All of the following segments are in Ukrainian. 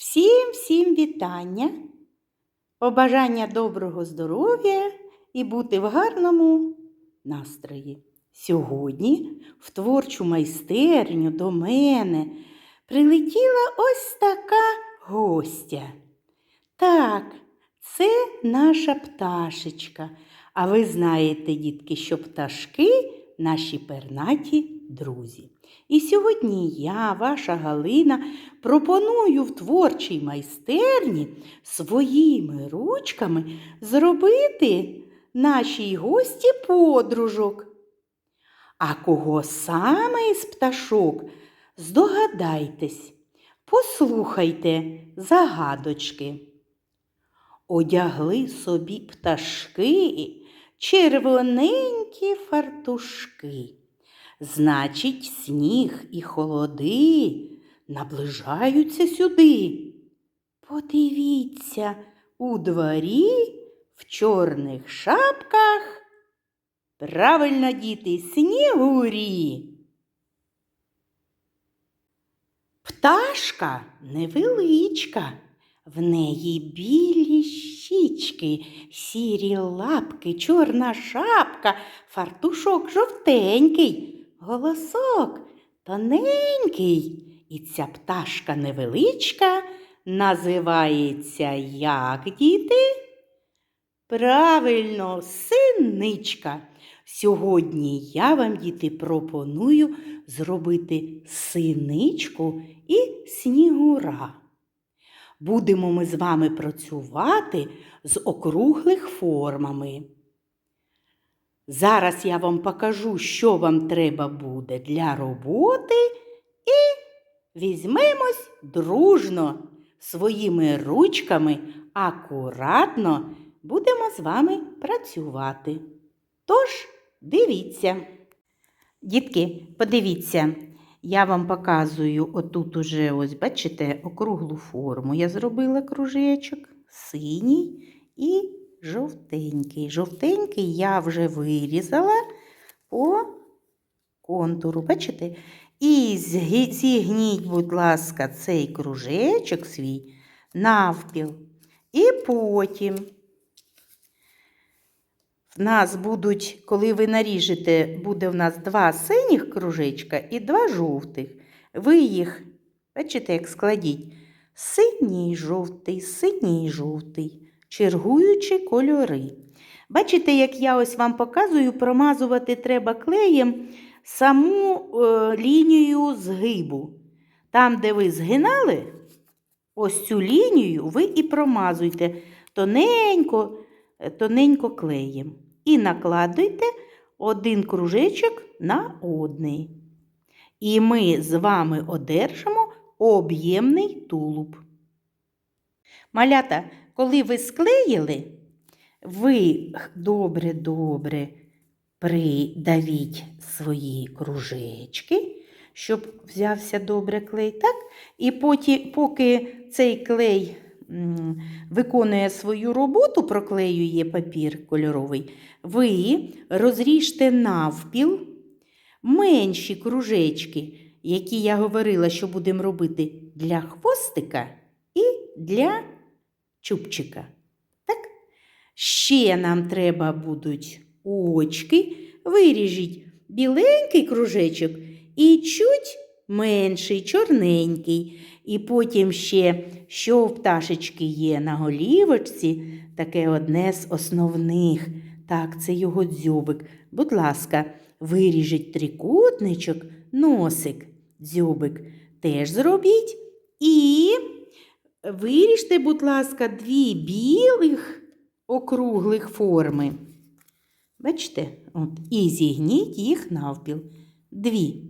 Всім всім вітання, побажання доброго здоров'я і бути в гарному настрої. Сьогодні в творчу майстерню до мене прилетіла ось така гостя. Так, це наша пташечка. А ви знаєте, дітки, що пташки наші пернаті друзі. І сьогодні я, ваша Галина, пропоную в творчій майстерні своїми ручками зробити нашій гості подружок. А кого саме із пташок? Здогадайтесь, послухайте загадочки. Одягли собі пташки червоненькі фартушки. Значить, сніг і холоди наближаються сюди. Подивіться, у дворі в чорних шапках правильно діти снігурі. Пташка невеличка, в неї білі щічки, сірі лапки, чорна шапка, фартушок жовтенький, голосок тоненький. І ця пташка невеличка називається як діти? Правильно, синичка. Сьогодні я вам, діти, пропоную зробити синичку і снігура. Будемо ми з вами працювати з округлих формами. Зараз я вам покажу, що вам треба буде для роботи, і візьмемось дружно своїми ручками акуратно будемо з вами працювати. Тож, дивіться. Дітки, подивіться, я вам показую отут уже, ось, бачите, округлу форму. Я зробила кружечок, синій і жовтенький. Жовтенький я вже вирізала по контуру, бачите? І зігніть, будь ласка, цей кружечок свій навпіл. І потім в нас будуть, коли ви наріжете, буде в нас два синіх кружечка і два жовтих. Ви їх, бачите, як складіть. Синій жовтий, синій жовтий, чергуючи кольори. Бачите, як я ось вам показую, промазувати треба клеєм саму е, лінію згибу. Там, де ви згинали, ось цю лінію ви і промазуйте тоненько, е, тоненько клеєм. І накладуйте один кружечок на одний. І ми з вами одержимо об'ємний тулуб. Малята, коли ви склеїли, ви добре-добре придавіть свої кружечки, щоб взявся добре клей, так? І поті, поки цей клей виконує свою роботу, проклеює папір кольоровий, ви розріжте навпіл менші кружечки, які я говорила, що будемо робити для хвостика для чубчика. Так? Ще нам треба будуть очки. Виріжіть біленький кружечок і чуть менший, чорненький. І потім ще, що в пташечки є на голівочці, таке одне з основних. Так, це його дзьобик. Будь ласка, виріжіть трикутничок, носик, дзьобик теж зробіть. І виріжте, будь ласка, дві білих округлих форми. Бачите? От, і зігніть їх навпіл. Дві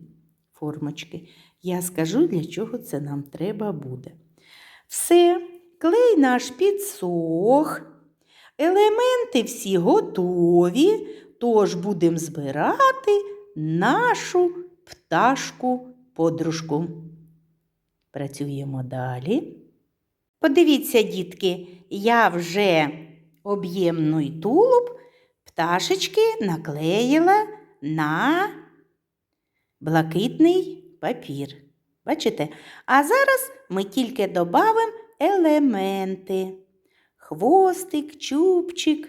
формочки. Я скажу, для чого це нам треба буде. Все, клей наш підсох. Елементи всі готові, тож будемо збирати нашу пташку-подружку. Працюємо далі. Подивіться, дітки, я вже об'ємний тулуб пташечки наклеїла на блакитний папір. Бачите? А зараз ми тільки додамо елементи. Хвостик, чубчик,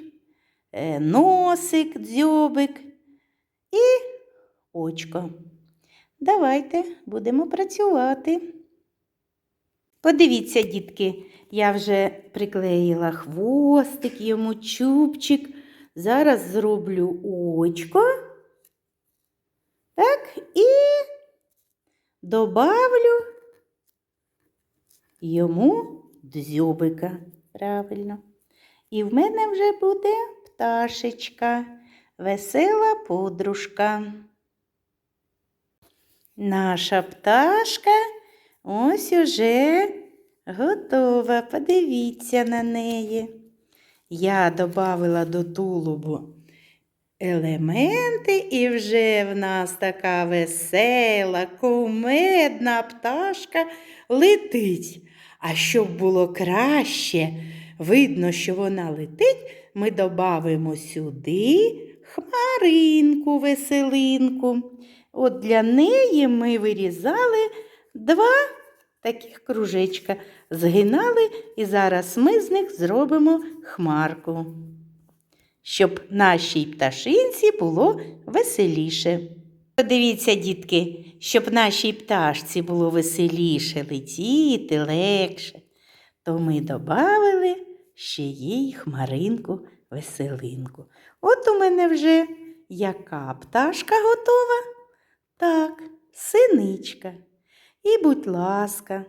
е, носик, дзьобик і очко. Давайте будемо працювати. Подивіться, дітки, я вже приклеїла хвостик, йому чубчик. Зараз зроблю очко. Так, і добавлю йому дзьобика. Правильно. І в мене вже буде пташечка, весела подружка. Наша пташка ось уже готова. Подивіться на неї. Я додавила до тулубу елементи, і вже в нас така весела, кумедна пташка летить. А щоб було краще, видно, що вона летить, ми додамо сюди хмаринку, веселинку. От для неї ми вирізали два таких кружечка, згинали, і зараз ми з них зробимо хмарку, щоб нашій пташинці було веселіше. Подивіться, дітки, щоб нашій пташці було веселіше летіти, легше, то ми додали ще їй хмаринку, веселинку. От у мене вже яка пташка готова? Так, синичка. І, будь ласка,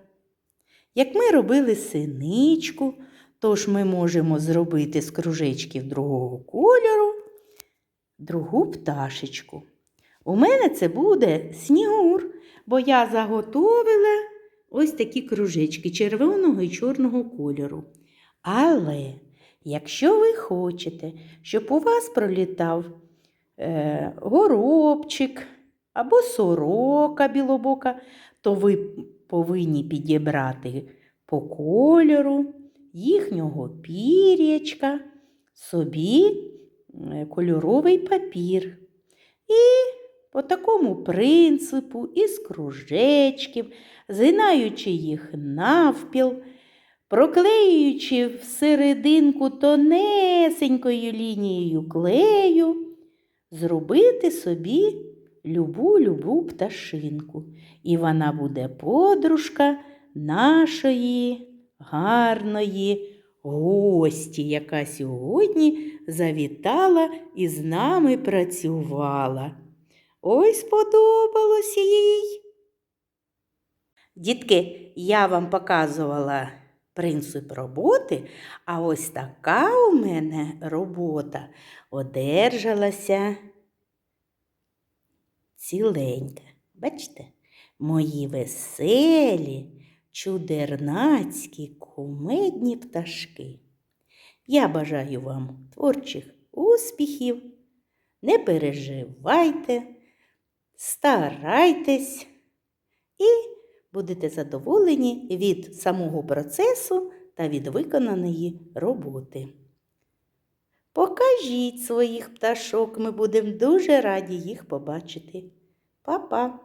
як ми робили синичку, тож ми можемо зробити з кружечків другого кольору другу пташечку. У мене це буде снігур, бо я заготовила ось такі кружечки червоного і чорного кольору. Але якщо ви хочете, щоб у вас пролітав е, горобчик або сорока білобока, то ви повинні підібрати по кольору їхнього пір'ячка собі е, кольоровий папір. І по такому принципу, із кружечків, згинаючи їх навпіл, проклеюючи всерединку тонесенькою лінією клею, зробити собі любу-любу пташинку. І вона буде подружка нашої гарної гості, яка сьогодні завітала і з нами працювала. Ой, сподобалось їй. Дітки, я вам показувала принцип роботи, а ось така у мене робота одержалася ціленька. Бачите, мої веселі, чудернацькі, кумедні пташки. Я бажаю вам творчих успіхів. Не переживайте, старайтесь і будете задоволені від самого процесу та від виконаної роботи. Покажіть своїх пташок, ми будемо дуже раді їх побачити. Па-па!